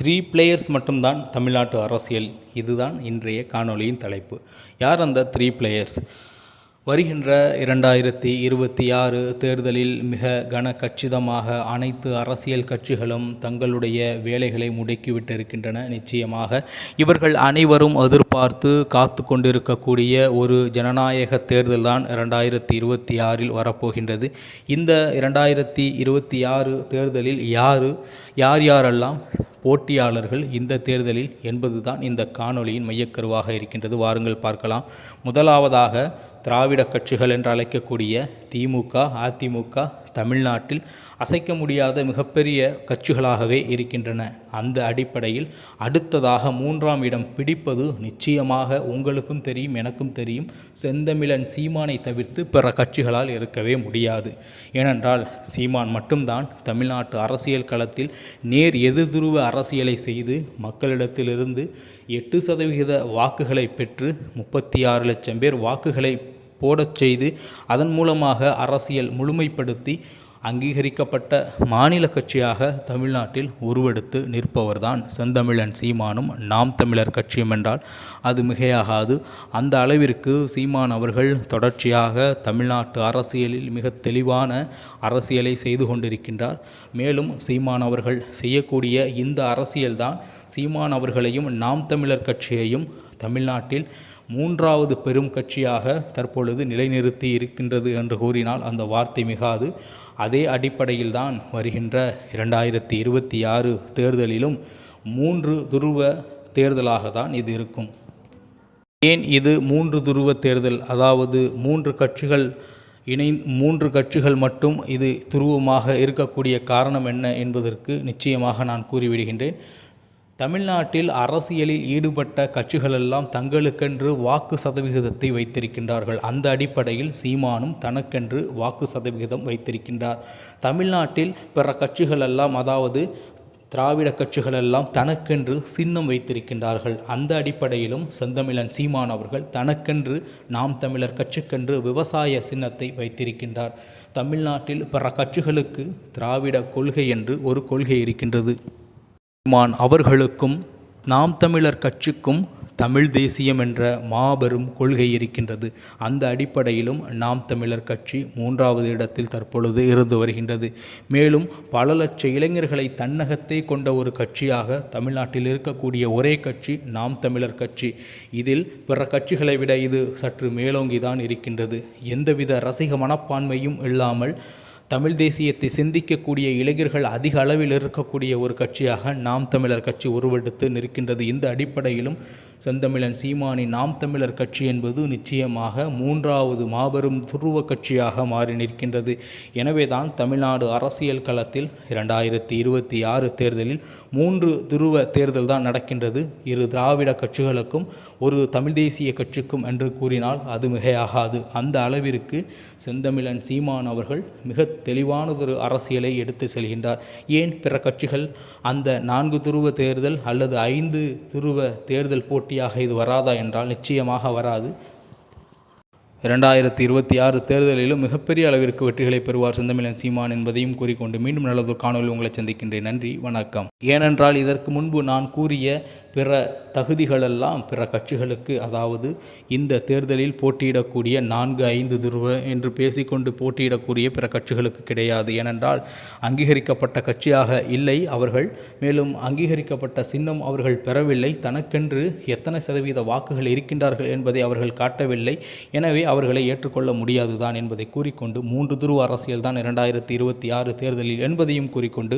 Three players மட்டும்தான் தமிழ்நாட்டு அரசியல். இதுதான் இன்றைய காணொளியின் தலைப்பு. யார் அந்த த்ரீ பிளேயர்ஸ் வருகின்ற இரண்டாயிரத்தி இருபத்தி ஆறு தேர்தலில் மிக கன கச்சிதமாக அனைத்து அரசியல் கட்சிகளும் தங்களுடைய வேலைகளை முடக்கிவிட்டிருக்கின்றன நிச்சயமாக இவர்கள் அனைவரும் எதிர்பார்த்து காத்து கொண்டிருக்கக்கூடிய ஒரு ஜனநாயக தேர்தல் தான் இரண்டாயிரத்தி இருபத்தி ஆறில் வரப்போகின்றது. இந்த இரண்டாயிரத்தி இருபத்தி ஆறு தேர்தலில் யார் யார் யாரெல்லாம் போட்டியாளர்கள் இந்த தேர்தலில் என்பதுதான் இந்த காணொளியின் மையக்கருவாக இருக்கின்றது. வாருங்கள் பார்க்கலாம். முதலாவதாக திராவிட கட்சிகள் என்று அழைக்கக்கூடிய திமுக அதிமுக தமிழ்நாட்டில் அசைக்க முடியாத மிகப்பெரிய கட்சிகளாகவே இருக்கின்றன. அந்த அடிப்படையில் அடுத்ததாக மூன்றாம் இடம் பிடிப்பது நிச்சயமாக உங்களுக்கும் தெரியும் எனக்கும் தெரியும். செந்தமிழன் சீமானை தவிர்த்து பிற கட்சிகளால் இருக்கவே முடியாது. ஏனென்றால் சீமான் மட்டும்தான் தமிழ்நாட்டு அரசியல் களத்தில் நேர் எதிர்துருவ அரசியலை செய்து மக்களிடத்திலிருந்து எட்டு சதவிகித வாக்குகளை பெற்று முப்பத்தி ஆறு லட்சம் பேர் வாக்குகளை போடச் செய்து அதன் மூலமாக அரசியல் முழுமைப்படுத்தி அங்கீகரிக்கப்பட்ட மாநில கட்சியாக தமிழ்நாட்டில் உருவெடுத்து நிற்பவர்தான் செந்தமிழன் சீமானும் நாம் தமிழர் கட்சியும் என்றால் அது மிகையாகாது. அந்த அளவிற்கு சீமான் அவர்கள் தொடர்ச்சியாக தமிழ்நாட்டு அரசியலில் மிக தெளிவான அரசியலை செய்து கொண்டிருக்கின்றார். மேலும் சீமான் அவர்கள் செய்யக்கூடிய இந்த அரசியல்தான் சீமான் அவர்களையும் நாம் தமிழர் கட்சியையும் தமிழ்நாட்டில் மூன்றாவது பெரும் கட்சியாக தற்பொழுது நிலைநிறுத்தி இருக்கின்றது என்று கூறினால் அந்த வார்த்தை மிகாது. அதே அடிப்படையில் தான் வருகின்ற இரண்டாயிரத்தி இருபத்தி ஆறு தேர்தலிலும் மூன்று துருவ தேர்தலாக தான் இது இருக்கும். ஏன் இது மூன்று துருவ தேர்தல்? அதாவது மூன்று கட்சிகள் இணை மூன்று கட்சிகள் மட்டும் இது துருவமாக இருக்கக்கூடிய காரணம் என்ன என்பதற்கு நிச்சயமாக நான் கூறிவிடுகின்றேன். தமிழ்நாட்டில் அரசியலில் ஈடுபட்ட கட்சிகளெல்லாம் தங்களுக்கென்று வாக்கு சதவிகிதத்தை வைத்திருக்கின்றார்கள். அந்த அடிப்படையில் சீமானும் தனக்கென்று வாக்கு சதவிகிதம் வைத்திருக்கின்றார். தமிழ்நாட்டில் பிற கட்சிகளெல்லாம் அதாவது திராவிட கட்சிகளெல்லாம் தனக்கென்று சின்னம் வைத்திருக்கின்றார்கள். அந்த அடிப்படையிலும் செந்தமிழன் சீமான் அவர்கள் தனக்கென்று நாம் தமிழர் கட்சிக்கென்று விவசாய சின்னத்தை வைத்திருக்கின்றார். தமிழ்நாட்டில் பிற கட்சிகளுக்கு திராவிட கொள்கை என்று ஒரு கொள்கை இருக்கின்றது. மான் அவர்களுக்கும் நாம் தமிழர் கட்சிக்கும் தமிழ் தேசியம் என்ற மாபெரும் கொள்கை இருக்கின்றது. அந்த அடிப்படையிலும் நாம் தமிழர் கட்சி மூன்றாவது இடத்தில் தற்பொழுது இருந்து வருகின்றது. மேலும் பல லட்ச இளைஞர்களை தன்னகத்தே கொண்ட ஒரு கட்சியாக தமிழ்நாட்டில் இருக்கக்கூடிய ஒரே கட்சி நாம் தமிழர் கட்சி. இதில் பிற கட்சிகளை விட இது சற்று மேலோங்கி தான் இருக்கின்றது. எந்தவித ரசிக மனப்பான்மையும் இல்லாமல் தமிழ் தேசியத்தை சிந்திக்கக்கூடிய இளைஞர்கள் அதிக அளவில் இருக்கக்கூடிய ஒரு கட்சியாக நாம் தமிழர் கட்சி உருவெடுத்து நிற்கின்றது. இந்த அடிப்படையிலும் செந்தமிழன் சீமானி நாம் தமிழர் கட்சி என்பது நிச்சயமாக மூன்றாவது மாபெரும் துருவ கட்சியாக மாறி நிற்கின்றது. எனவே தான் தமிழ்நாடு அரசியல் களத்தில் இரண்டாயிரத்தி இருபத்தி ஆறு தேர்தலில் மூன்று துருவ தேர்தல் தான் நடக்கின்றது. இரு திராவிட கட்சிகளுக்கும் ஒரு தமிழ் தேசிய கட்சிக்கும் என்று கூறினால் அது மிகையாகாது. அந்த அளவிற்கு செந்தமிழன் சீமான் அவர்கள் மிக தெளிவானதொரு அரசியலை எடுத்து செல்கின்றார். ஏன் பிற கட்சிகள் அந்த நான்கு துருவ தேர்தல் அல்லது ஐந்து துருவ தேர்தல் போட்டியாக இது வராதா என்றால் நிச்சயமாக வராது. இரண்டாயிரத்தி இருபத்தி ஆறு தேர்தலிலும் மிகப்பெரிய அளவிற்கு வெற்றிகளை பெறுவார் செந்தமிழன் சீமான் என்பதையும் கூறிக்கொண்டு மீண்டும் நல்லதொரு காணொலி உங்களை சந்திக்கின்றேன். நன்றி வணக்கம். ஏனென்றால் இதற்கு முன்பு நான் கூறிய பிற தகுதிகளெல்லாம் பிற கட்சிகளுக்கு அதாவது இந்த தேர்தலில் போட்டியிடக்கூடிய நான்கு ஐந்து துருவ என்று பேசிக்கொண்டு போட்டியிடக்கூடிய பிற கட்சிகளுக்கு கிடையாது. ஏனென்றால் அங்கீகரிக்கப்பட்ட கட்சியாக இல்லை அவர்கள் மேலும் அங்கீகரிக்கப்பட்ட சின்னம் அவர்கள் பெறவில்லை. தனக்கென்று எத்தனை சதவீத வாக்குகள் இருக்கின்றார்கள் என்பதை அவர்கள் காட்டவில்லை. எனவே அவர்களை ஏற்றுக்கொள்ள முடியாதுதான் என்பதை கூறிக்கொண்டு மூன்று துருவ அரசியல் தான் இரண்டாயிரத்தி இருபத்தி ஆறு தேர்தலில் என்பதையும் கூறிக்கொண்டு